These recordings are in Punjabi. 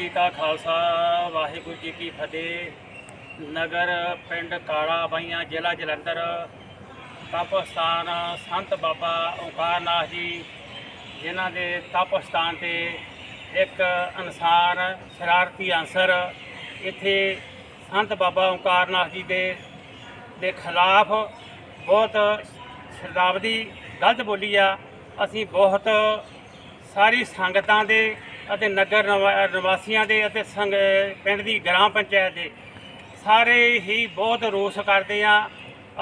ਜੀ ਕਾ ਖਾਲਸਾ, ਵਾਹਿਗੁਰੂ ਜੀ ਕੀ ਫਤਿਹ। ਨਗਰ, ਪਿੰਡ, ਕਾਲਾ, ਬਾਈਆਂ, ਜ਼ਿਲ੍ਹਾ ਜਲੰਧਰ। ਤਪਸਥਾਨ, ਸੰਤ ਬਾਬਾ ਓਂਕਾਰਨਾਥ ਜੀ, ਜਿਨ੍ਹਾਂ ਦੇ ਤਪਸਥਾਨ ਤੇ ਇੱਕ ਇਨਸਾਨ ਸ਼ਰਾਰਤੀ ਅਨਸਰ ਇੱਥੇ ਸੰਤ ਬਾਬਾ ਓਂਕਾਰਨਾਥ ਜੀ ਦੇ ਦੇ ਖਿਲਾਫ ਬਹੁਤ ਸ਼ਬਦਾਵਲੀ, ਗਲਤ ਬੋਲੀ ਆ। ਅਸੀਂ ਬਹੁਤ ਸਾਰੀ ਸੰਗਤਾਂ ਦੇ ਅਤੇ ਨਗਰ ਨਿਵਾ- ਨਿਵਾਸੀਆਂ ਦੇ ਅਤੇ ਸੰਗ ਪਿੰਡ ਦੀ ਗ੍ਰਾਮ ਪੰਚਾਇਤ ਦੇ ਸਾਰੇ ਹੀ ਬਹੁਤ ਰੋਸ ਕਰਦੇ ਆ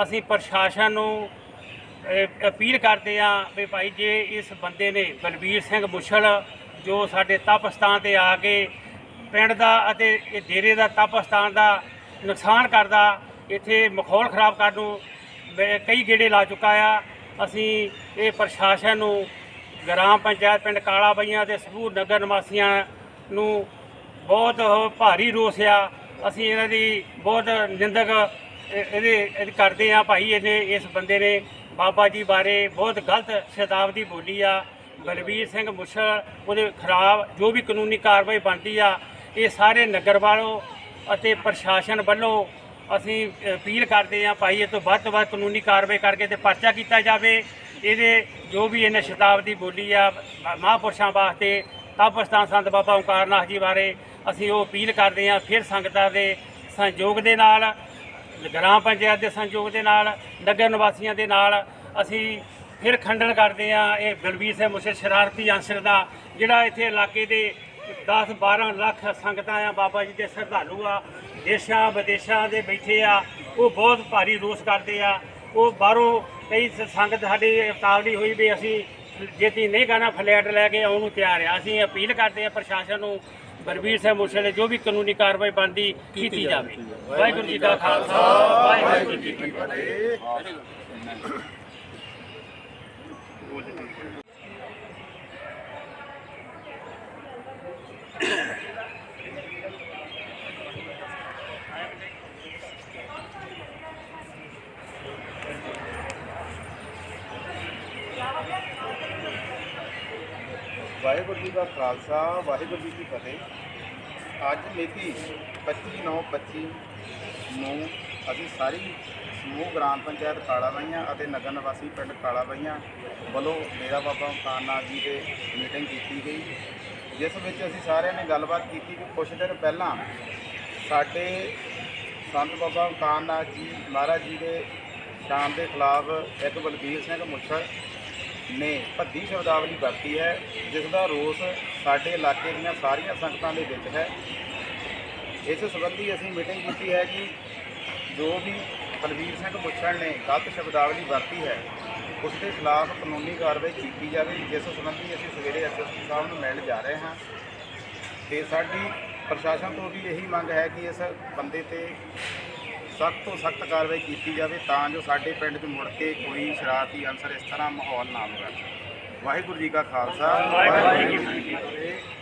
ਅਸੀਂ ਪ੍ਰਸ਼ਾਸਨ ਨੂੰ ਅਪੀਲ ਕਰਦੇ ਆ ਵੀ ਭਾਈ ਜੇ ਇਸ ਬੰਦੇ ਨੇ ਬਲਬੀਰ ਸਿੰਘ ਮੁਛਲ ਜੋ ਸਾਡੇ ਤਪਸਥਾਨ ਤੇ ਆ ਕੇ ਪਿੰਡ ਦਾ ਅਤੇ ਇਹ ਡੇਰੇ ਦਾ ਤਪਸਥਾਨ ਦਾ ਨੁਕਸਾਨ ਕਰਦਾ, ਇੱਥੇ ਮਖੌਲ ਖਰਾਬ ਕਰਨ ਨੂੰ ਕਈ ਗੇੜੇ ਲਾ ਚੁੱਕਾ ਆ ਅਸੀਂ ਇਹ ਪ੍ਰਸ਼ਾਸਨ ਨੂੰ ਗ੍ਰਾਮ ਪੰਚਾਇਤ ਪਿੰਡ ਕਾਲਾ ਬਈਆਂ ਤੇ ਸਬੂਰ ਨਗਰ ਨਿਵਾਸੀਆਂ ਨੂੰ ਬਹੁਤ ਭਾਰੀ ਰੋਸ ਆ। ਅਸੀਂ ਇਹਨਾਂ ਦੀ ਬਹੁਤ ਨਿੰਦਕ ਇਹਦੇ ਕਰਦੇ ਆ ਭਾਈ, ਇਹਨੇ ਇਸ ਬੰਦੇ ਨੇ ਬਾਬਾ ਜੀ ਬਾਰੇ ਬਹੁਤ ਗਲਤ ਸ਼ਤਾਬਦੀ ਬੋਲੀ ਆ। ਬਲਬੀਰ ਸਿੰਘ ਮੁਛਲ, ਉਹਦੇ ਖਰਾਬ ਜੋ ਵੀ ਕਾਨੂੰਨੀ ਕਾਰਵਾਈ ਬਣਦੀ ਆ, ਇਹ ਸਾਰੇ ਨਗਰ ਵਾਲੋ ਅਤੇ ਪ੍ਰਸ਼ਾਸਨ ਵੱਲੋਂ ਅਸੀਂ ਅਪੀਲ ਕਰਦੇ ਆ ਭਾਈ, ਇਹ ਤੋਂ ਵੱਧ ਤੋਂ ਵੱਧ ਕਾਨੂੰਨੀ ਕਾਰਵਾਈ ਕਰਕੇ ਤੇ ਪਰਚਾ ਕੀਤਾ ਜਾਵੇ। ਇਹਦੇ ਜੋ ਵੀ ਇਹਨੇ ਸ਼ਤਾਬਦੀ ਬੋਲੀ ਆ ਮਹਾਂਪੁਰਸ਼ਾਂ ਵਾਸਤੇ, ਤਪਸਥਾਨ ਸੰਤ ਬਾਬਾ ਓਂਕਾਰਨਾਥ ਜੀ ਬਾਰੇ ਅਸੀਂ ਉਹ ਅਪੀਲ ਕਰਦੇ ਹਾਂ, ਫਿਰ ਸੰਗਤਾਂ ਦੇ ਸੰਯੋਗ ਦੇ ਨਾਲ, ਗ੍ਰਾਮ ਪੰਚਾਇਤ ਦੇ ਸੰਯੋਗ ਦੇ ਨਾਲ, ਨਗਰ ਨਿਵਾਸੀਆਂ ਦੇ ਨਾਲ ਅਸੀਂ ਫਿਰ ਖੰਡਨ ਕਰਦੇ ਆ ਇਹ ਬਲਬੀਰ ਸਿੰਘ ਮੁਸੇ ਸ਼ਰਾਰਤੀ ਅੰਸਰ ਦਾ, ਜਿਹੜਾ ਇੱਥੇ ਇਲਾਕੇ ਦੇ 10 12 ਲੱਖ ਸੰਗਤਾਂ ਆ, ਬਾਬਾ ਜੀ ਦੇ ਸ਼ਰਧਾਲੂ ਆ ਦੇਸ਼ਾਂ ਵਿਦੇਸ਼ਾਂ ਦੇ ਬੈਠੇ ਆ, ਉਹ ਬਹੁਤ ਭਾਰੀ ਰੋਸ ਕਰਦੇ ਆ, ਉਹ ਬਾਹਰੋਂ ਕਈ ਸੰਗਤ ਸਾਡੀ ਉਤਾਵਲੀ ਹੋਈ ਵੀ ਅਸੀਂ ਜੇਤੀ ਨਹੀਂ ਗਾਣਾ ਫਲੈਟ ਲੈ ਕੇ ਆਉਣ ਨੂੰ ਤਿਆਰ ਆ ਅਸੀਂ ਅਪੀਲ ਕਰਦੇ ਆ ਪ੍ਰਸ਼ਾਸਨ ਨੂੰ ਬਲਬੀਰ ਸਿੰਘ ਮੁਸੇ ਦੇ ਜੋ ਵੀ ਕਾਨੂੰਨੀ ਕਾਰਵਾਈ ਬਣਦੀ ਕੀਤੀ ਜਾਵੇ। ਵਾਹਿਗੁਰੂ ਜੀ ਕਾ ਖਾਲਸਾ ਵਾਹਿਗੁਰੂ ਜੀ ਕੀ ਫਤਿਹ। ਵਾਹਿਗੁਰੂ ਜੀ ਦਾ ਖਾਲਸਾ, ਵਾਹਿਗੁਰੂ ਜੀ ਕੀ ਫਤਿਹ। ਅੱਜ ਮਿਤੀ 25/9/25 ਨੂੰ ਅਸੀਂ ਸਾਰੀ ਸਮੂਹ ਗ੍ਰਾਮ ਪੰਚਾਇਤ ਕਾਲਾ ਬਾਈਆਂ ਅਤੇ ਨਗਰ ਨਿਵਾਸੀ ਪਿੰਡ ਕਾਲਾ ਵੱਲੋਂ ਮੇਰਾ ਬਾਬਾ ਖਾਨਾ ਜੀ ਦੇ ਮੀਟਿੰਗ ਕੀਤੀ ਗਈ। ਜਿਸ ਵਿੱਚ ਅਸੀਂ ਸਾਰਿਆਂ ਨੇ ਗੱਲਬਾਤ ਕੀਤੀ ਕਿ ਕੁਝ ਦਿਨ ਪਹਿਲਾਂ ਸਾਡੇ ਸੰਤ ਬਾਬਾ ਕਾਨਾ ਜੀ ਮਹਾਰਾਜ ਜੀ ਦੇ ਸ਼ਾਨ ਦੇ ਖਿਲਾਫ ਇੱਕ ਬਲਬੀਰ ਸਿੰਘ ਮੁੱਛੜ ਨੇ ਭੱਦੀ ਸ਼ਬਦਾਵਲੀ ਵਰਤੀ ਹੈ, ਜਿਸ ਦਾ ਰੋਸ ਸਾਡੇ ਇਲਾਕੇ ਦੀਆਂ ਸਾਰੀਆਂ ਸੰਗਤਾਂ ਦੇ ਵਿੱਚ ਹੈ। ਇਸ ਸੰਬੰਧੀ ਅਸੀਂ ਮੀਟਿੰਗ ਕੀਤੀ ਹੈ ਕਿ ਜੋ ਵੀ ਬਲਵੀਰ ਸਿੰਘ ਮੁੱਛੜ ਨੇ ਗਲਤ ਸ਼ਬਦਾਵਲੀ ਵਰਤੀ ਹੈ, ਉਸ ਦੇ ਖਿਲਾਫ ਕਾਨੂੰਨੀ ਕਾਰਵਾਈ ਕੀਤੀ ਜਾਵੇ, ਜਿਸ ਸੰਬੰਧੀ ਅਸੀਂ ਸਵੇਰੇ ਐਸਐਸਪੀ ਸਾਹਿਬ ਨੂੰ ਮਿਲਣ ਜਾ ਰਹੇ ਹਾਂ। ਤੇ ਸਾਡੀ ਪ੍ਰਸ਼ਾਸਨ ਤੋਂ ਵੀ ਇਹੀ ਮੰਗ ਹੈ ਕਿ ਇਸ ਬੰਦੇ ਤੇ ਸਖਤ ਤੋਂ ਸਖਤ ਕਾਰਵਾਈ ਕੀਤੀ ਜਾਵੇ ਤਾਂ ਜੋ ਸਾਡੇ ਪਿੰਡ 'ਚ ਮੁੜ ਕੇ ਕੋਈ ਸ਼ਰਾਰਤੀ ਅਨਸਰ ਇਸ ਤਰ੍ਹਾਂ ਮਾਹੌਲ ਨਾ ਬਣੇ ਵਾਹਿਗੁਰੂ ਜੀ ਕਾ ਖਾਲਸਾ, ਵਾਹਿਗੁਰੂ ਜੀ ਕੀ ਫਤਿਹ।